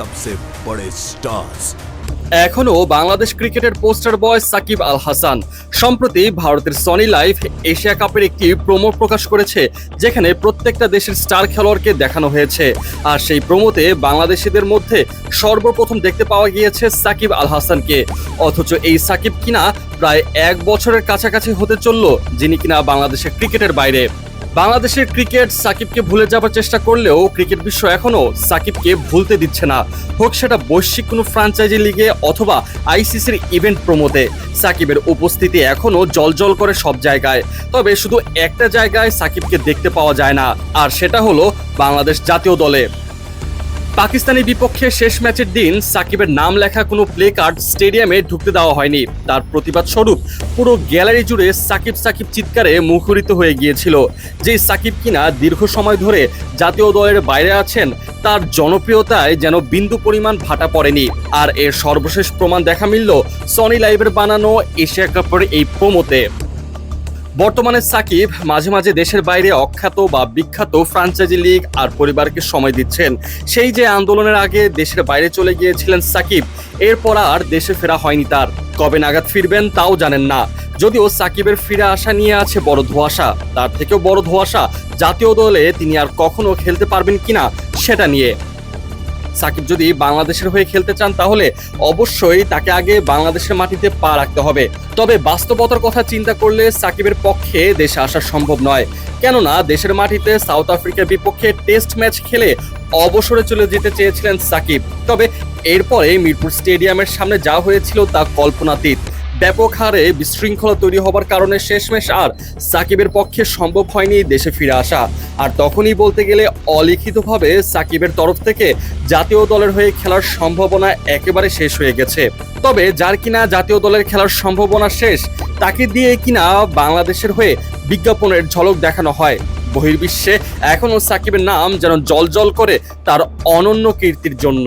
সবচেয়ে বড় স্টার এখনও বাংলাদেশ ক্রিকেটের পোস্টার বয় সাকিব আল হাসান। সম্প্রতি ভারতের সনি লাইফ এশিয়া কাপের একটি প্রোমো প্রকাশ করেছে, যেখানে প্রত্যেকটা দেশের স্টার খেলোয়াড়কে দেখানো হয়েছে। আর সেই প্রোমোতে বাংলাদেশিদের মধ্যে সর্বপ্রথম দেখতে পাওয়া গিয়েছে সাকিব আল হাসানকে। অথচ এই সাকিব কিনা প্রায় এক বছরের কাছাকাছি হতে চলল, যিনি কিনা বাংলাদেশের ক্রিকেটের বাইরে। বাংলাদেশের ক্রিকেট সাকিবকে ভুলে যাবার চেষ্টা করলেও ক্রিকেট বিশ্ব এখনও সাকিবকে ভুলতে দিচ্ছে না। হোক সেটা বৈশ্বিক কোনো ফ্রাঞ্চাইজি লিগে অথবা আইসিসির ইভেন্ট প্রমোতে সাকিবের উপস্থিতি এখনও জলজল করে সব জায়গায়। তবে শুধু একটা জায়গায় সাকিবকে দেখতে পাওয়া যায় না। আর সেটা হলো বাংলাদেশ জাতীয় দলে। পাকিস্তানের বিপক্ষে শেষ ম্যাচের দিন সাকিবের নাম লেখা কোনো প্লে কার্ড স্টেডিয়ামে ঢুকতে দেওয়া হয়নি। তার প্রতিবাদ স্বরূপ পুরো গ্যালারি জুড়ে সাকিব সাকিব চিৎকারে মুখরিত হয়ে গিয়েছিল। যে সাকিব কিনা দীর্ঘ সময় ধরে জাতীয় দলের বাইরে আছেন, তার জনপ্রিয়তায় যেন বিন্দু পরিমাণ ভাটা পড়েনি। আর এর সর্বশেষ প্রমাণ দেখা মিলল সনি লাইভের বানানো এশিয়া কাপের এই প্রোমোতে। বর্তমানে সাকিব মাঝে মাঝে দেশের বাইরে অখ্যাত বা বিখ্যাত ফ্রাঞ্চাইজি লিগ আর পরিবারকে সময় দিচ্ছেন। সেই যে আন্দোলনের আগে দেশের বাইরে চলে গিয়েছিলেন সাকিব, এরপর আর দেশে ফেরা হয়নি তার। কবে নাগাদ ফিরবেন তাও জানেন না। যদিও সাকিবের ফিরে আসা নিয়ে আছে বড় ধোঁয়াশা, তার থেকেও বড় ধোঁয়াশা জাতীয় দলে তিনি আর কখনো খেলতে পারবেন কিনা সেটা নিয়ে। সাকিব যদি বাংলাদেশের হয়ে খেলতে চান, তাহলে অবশ্যই তাকে আগে বাংলাদেশের মাটিতে পা রাখতে হবে। তবে বাস্তবতার কথা চিন্তা করলে সাকিবের পক্ষে দেশে আসা সম্ভব নয়। কেননা, দেশের মাটিতে সাউথ আফ্রিকার বিপক্ষে টেস্ট ম্যাচ খেলে অবসরে চলে যেতে চেয়েছিলেন সাকিব। তবে এরপরে মিরপুর স্টেডিয়ামের সামনে যা হয়েছিল তা কল্পনাতীত। ব্যাপক হারে বিশৃঙ্খলা তৈরি হবার কারণে শেষমেশ আর সাকিবের পক্ষে সম্ভব হয়নি দেশে ফিরে আসা। আর তখনই বলতে গেলে অলিখিতভাবে সাকিবের তরফ থেকে জাতীয় দলের হয়ে খেলার সম্ভাবনা একেবারে শেষ হয়ে গেছে। তবে যার কিনা জাতীয় দলের খেলার সম্ভাবনা শেষ, তাকে দিয়ে কিনা বাংলাদেশের হয়ে বিজ্ঞাপনের ঝলক দেখানো হয়। বহির্বিশ্বে এখনও সাকিবের নাম যেন জলজল করে তার অনন্য কীর্তির জন্য।